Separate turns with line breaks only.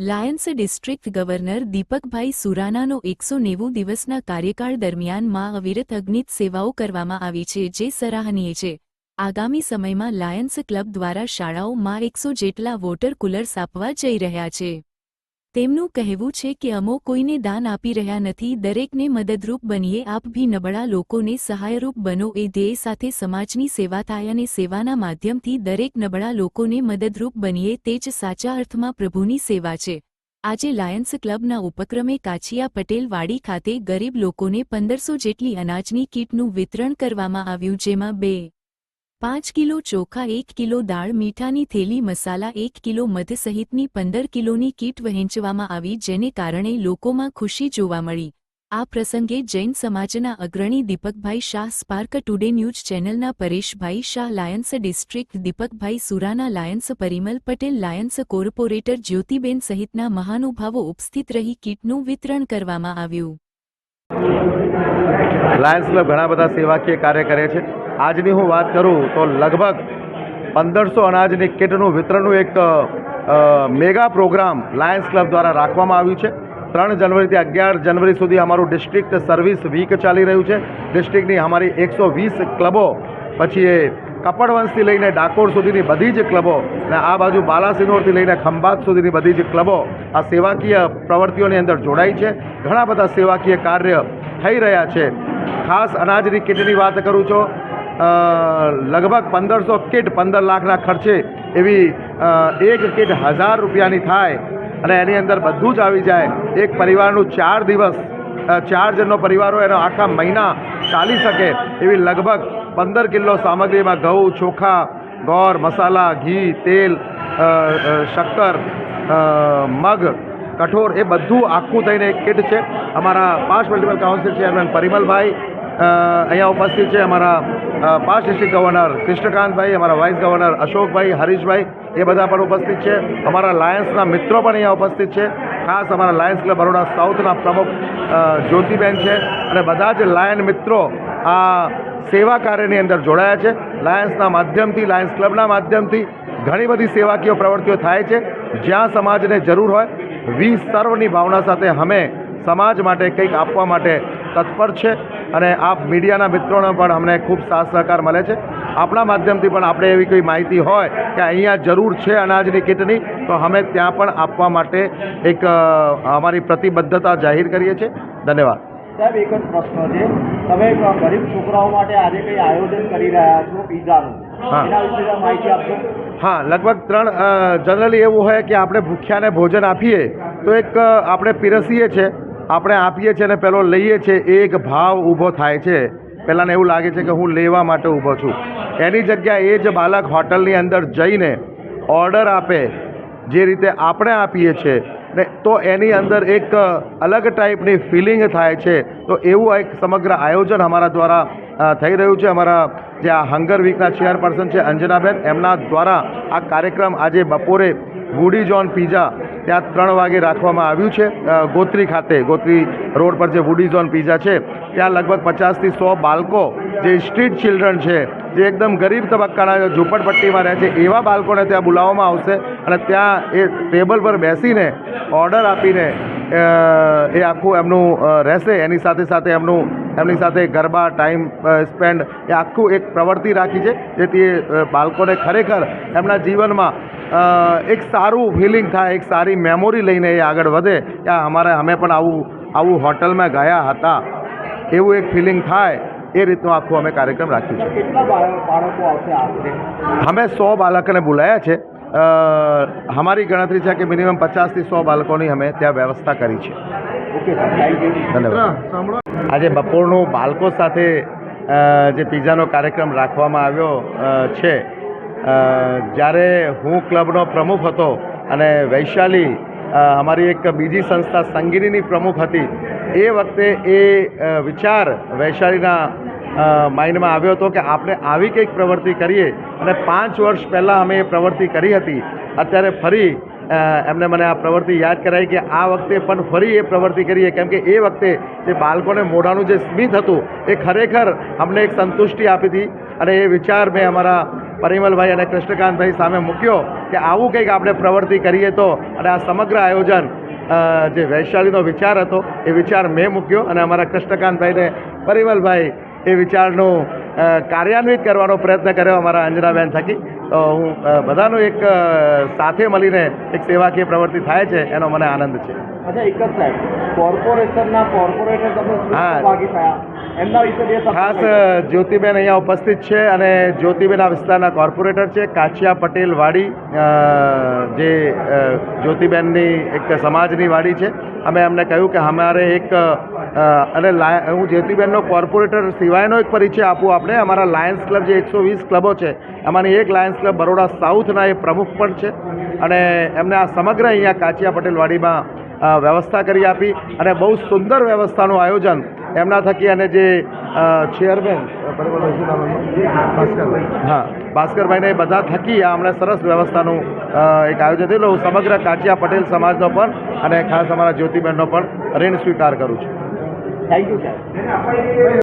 Lions district governor Deepakbhai સુરાનાનો એકસો નેવું દિવસના કાર્યકાળ દરમિયાનમાં અવિરત અગ્નિત સેવાઓ કરવામાં આવી છે, જે સરાહનીય છે. આગામી સમયમાં લાયન્સ ક્લબ દ્વારા શાળાઓમાં એકસો જેટલા વોટર કુલર્સ આપવા જઈ રહ્યા છે. તેમનું કહેવું છે કે અમો કોઈને દાન આપી રહ્યા નથી, દરેકને મદદરૂપ બનીએ, આપ ભી નબળા લોકોને સહાયરૂપ બનો, એ ધ્યેય સાથે સમાજની સેવા થાય અને સેવાના માધ્યમથી દરેક નબળા લોકોને મદદરૂપ બનીએ, તે જ સાચા અર્થમાં પ્રભુની સેવા છે. આજે લાયન્સ ક્લબના ઉપક્રમે કાછિયા પટેલ વાડી ખાતે ગરીબ લોકોને પંદરસો જેટલી અનાજની કીટનું વિતરણ કરવામાં આવ્યું, જેમાં બે પાંચ કિલો ચોખા, એક કિલો દાળ, મીઠાની થેલી, મસાલા, એક કિલો મધ સહિતની પંદર કિલોની કીટ વહેંચવામાં આવી જેને કારણે લોકોમાં ખુશી જોવા મળી. આ પ્રસંગે જૈન સમાજના અગ્રણી Deepakbhai Shah, spark today news ચેનલના Pareshbhai Shah, Lions district Deepakbhai Surana, Lions Parimal Patel, Lions corporator Jyotiben સહિતના મહાનુભાવો ઉપસ્થિત રહી કીટનું વિતરણ કરવામાં આવ્યું.
લાયન્સ ઘણા બધા સેવાકીય કાર્ય કરે છે. આજની હું વાત કરું તો લગભગ પંદરસો અનાજની કીટનું વિતરણનું એક મેગા પ્રોગ્રામ લાયન્સ ક્લબ દ્વારા રાખવામાં આવ્યું છે. ત્રણ જનવરીથી અગિયાર જનવરી સુધી અમારું ડિસ્ટ્રિક્ટ સર્વિસ વીક ચાલી રહ્યું છે. ડિસ્ટ્રિક્ટની અમારી એકસો વીસ ક્લબો, પછી એ કપડવંશથી લઈને ડાકોર સુધીની બધી જ ક્લબો અને આ બાજુ બાલાસિનોરથી લઈને ખંભાત સુધીની બધી જ ક્લબો આ સેવાકીય પ્રવૃત્તિઓની અંદર જોડાઈ છે. ઘણા બધા સેવાકીય કાર્ય થઈ રહ્યા છે. ખાસ અનાજની કીટની વાત કરું છું. લગભગ પંદરસો કીટ, પંદર લાખના ખર્ચે એવી એક કીટ હજાર રૂપિયાની થાય અને એની અંદર બધું જ આવી જાય. એક પરિવારનું ચાર દિવસ ચાર જણનો પરિવાર હોય એનો આખા મહિના ચાલી શકે એવી લગભગ પંદર કિલો સામગ્રીમાં ઘઉં, ચોખા, ગોળ, મસાલા, ઘી, તેલ શક્કર મગ કઠોર એ બધું આખું થઈને એક કિટ છે. અમારા પાંચ મલ્ટિપલ કાઉન્સિલ ચેરમેન પરિમલભાઈ અહીંયા ઉપસ્થિત છે અમારા અ, પાસ્ટ ડિસ્ટ્રિક્ટ ગવર્નર કૃષ્ણકાંતભાઈ અમારા વાઇસ ગવર્નર અશોકભાઈ હરીશભાઈ એ બધા પણ ઉપસ્થિત છે. અમારા લાયન્સના મિત્રો પણ અહીંયા ઉપસ્થિત છે. ખાસ અમારા લાયન્સ ક્લબ બરોડા સાઉથના પ્રમુખ જ્યોતિબેન છે અને બધા જ લાયન મિત્રો આ સેવા કાર્યની અંદર જોડાયા છે. લાયન્સના માધ્યમથી લાયન્સ ક્લબના માધ્યમથી ઘણી બધી સેવાકીય પ્રવૃત્તિઓ થાય છે. જ્યાં સમાજને જરૂર હોય વી સર્વની ભાવના સાથે અમે સમાજ માટે કંઈક આપવા માટે તત્પર છે અને આપ મીડિયાના મિત્રોનો પણ અમને ખૂબ સાથ સહકાર મળે છે. આપણા માધ્યમથી પણ આપણે એવી કોઈ માહિતી હોય કે અહીંયા જરૂર છે અનાજની કીટની તો અમે ત્યાં પણ આપવા માટે એક અમારી પ્રતિબદ્ધતા જાહેર કરીએ છીએ. ધન્યવાદ.
સાહેબ એક જ પ્રશ્ન છે. તમે ગરીબ છોકરાઓ માટે આજે કંઈ આયોજન કરી રહ્યા છો પીઝાનું?
હા.
એના વિશે માહિતી આપશો
હા લગભગ ત્રણ જનરલી એવું હોય કે આપણે ભૂખ્યાને ભોજન આપીએ તો એક આપણે પીરસીએ છીએ. આપણે આપીએ છીએ અને પેલો લઈએ છીએ, એક ભાવ ઊભો થાય છે. પહેલાંને એવું લાગે છે કે હું લેવા માટે ઊભો છું. એની જગ્યાએ એ જ બાળક હોટલની અંદર જઈને ઓર્ડર આપે, જે રીતે આપણે આપીએ છીએ. ને તો એની અંદર એક અલગ ટાઈપની ફિલિંગ થાય છે. તો એવું એક સમગ્ર આયોજન અમારા દ્વારા થઈ રહ્યું છે. અમારા જે આ હંગર વીકના ચેરપર્સન છે અંજનાબેન, એમના દ્વારા આ કાર્યક્રમ આજે બપોરે વુડી જોન પીઝા ત્યાં ત્રણ વાગે રાખવામાં આવ્યું છે. ગોત્રી ખાતે, ગોત્રી રોડ પર જે વુડી ઝોન પીઝા છે, ત્યાં લગભગ પચાસથી સો બાળકો, જે સ્ટ્રીટ ચિલ્ડ્રન છે, જે એકદમ ગરીબ તબક્કાના ઝૂંપડપટ્ટીમાં રહે છે, એવા બાળકોને ત્યાં બોલાવવામાં આવશે અને ત્યાં એ ટેબલ પર બેસીને ઓર્ડર આપીને એ આખું એમનું રહેશે. એની સાથે સાથે એમનું, એમની સાથે ગરબા, ટાઈમ સ્પેન્ડ, એ આખું એક પ્રવૃત્તિ રાખી છે, જેથી એ બાળકોને ખરેખર એમના જીવનમાં એક સારું ફિલિંગ થાય એક સારી મેમોરી લઈને એ આગળ વધે. કે અમારે અમે પણ આવું આવું હોટલમાં ગયા હતા. એવું એક ફિલિંગ થાય. એ રીતનો આખો અમે કાર્યક્રમ રાખ્યું છે અમે સો બાળકોને બોલાયા છે. અમારી ગણતરી છે કે મિનિમમ પચાસથી સો બાળકોની અમે ત્યાં વ્યવસ્થા કરી છે. ધન્યવાદ. આજે બપોરનું બાળકો સાથે જે પીઝાનો કાર્યક્રમ રાખવામાં આવ્યો છે. જ્યારે હું ક્લબનો પ્રમુખ હતો અને વૈશાલી અમારી એક બીજી સંસ્થા સંગીનીની પ્રમુખ હતી, એ વખતે એ વિચાર વૈશાલીના માઇન્ડમાં આવ્યો હતો કે આપણે આવી કંઈક પ્રવૃત્તિ કરીએ અને પાંચ વર્ષ પહેલાં અમે એ પ્રવૃત્તિ કરી હતી. અત્યારે ફરી એમને મને આ પ્રવૃત્તિ યાદ કરાવી કે આ વખતે પણ ફરી એ પ્રવૃત્તિ કરીએ. કેમ કે એ વખતે જે બાળકોને મોઢાનું જે સ્મિત હતું, એ ખરેખર અમને એક સંતુષ્ટિ આપી હતી અને એ વિચાર મેં અમારા પરિમલભાઈ અને કૃષ્ણકાંતભાઈ સામે મૂક્યો કે આવું કંઈક આપણે પ્રવૃત્તિ કરીએ તો અને આ સમગ્ર આયોજન જે વૈશાલીનો વિચાર હતો એ વિચાર મેં મૂક્યો અને અમારા કૃષ્ણકાંતભાઈને પરિમલભાઈ એ વિચારનું કાર્યાન્વિત કરવાનો પ્રયત્ન કર્યો અમારા અંજનાબેન થકી. તો હું બધાનું એક સાથે મળીને એક સેવાકીય પ્રવૃત્તિ થાય છે એનો મને આનંદ છે.
અચ્છા એક જ સાહેબ કોર્પોરેશનના કોર્પોરેટર તમે
હા. ખાસ જ્યોતિબેન અહીંયા ઉપસ્થિત છે અને જ્યોતિબેન આ વિસ્તારના કોર્પોરેટર છે કાચિયા પટેલ વાડી જે જ્યોતિબેનની એક સમાજની વાડી છે. અમે એમને કહ્યું કે અમારે એક અને હું જ્યોતિબેનનો કોર્પોરેટર સિવાયનો એક પરિચય આપું આપણે. અમારા લાયન્સ ક્લબ જે એકસો વીસ ક્લબો છે એમાંની એક લાયન્સ ક્લબ બરોડા સાઉથના એ પ્રમુખ પણ છે. અને એમને આ સમગ્ર અહીંયા કાચિયા પટેલ વાડીમાં અ, વ્યવસ્થા કરી આપી અને બહુ સુંદર વ્યવસ્થાનું આયોજન એમના થકી અને જે ચેરમેન હા, ભાસ્કરભાઈને બધા થકી આ હમણાં સરસ વ્યવસ્થાનું એક આયોજન થયેલું હું સમગ્ર કાચિયા પટેલ સમાજનો પણ અને ખાસ અમારા જ્યોતિબહેનનો પણ ઋણ સ્વીકાર કરું છું.
થેન્ક યુ સાહેબ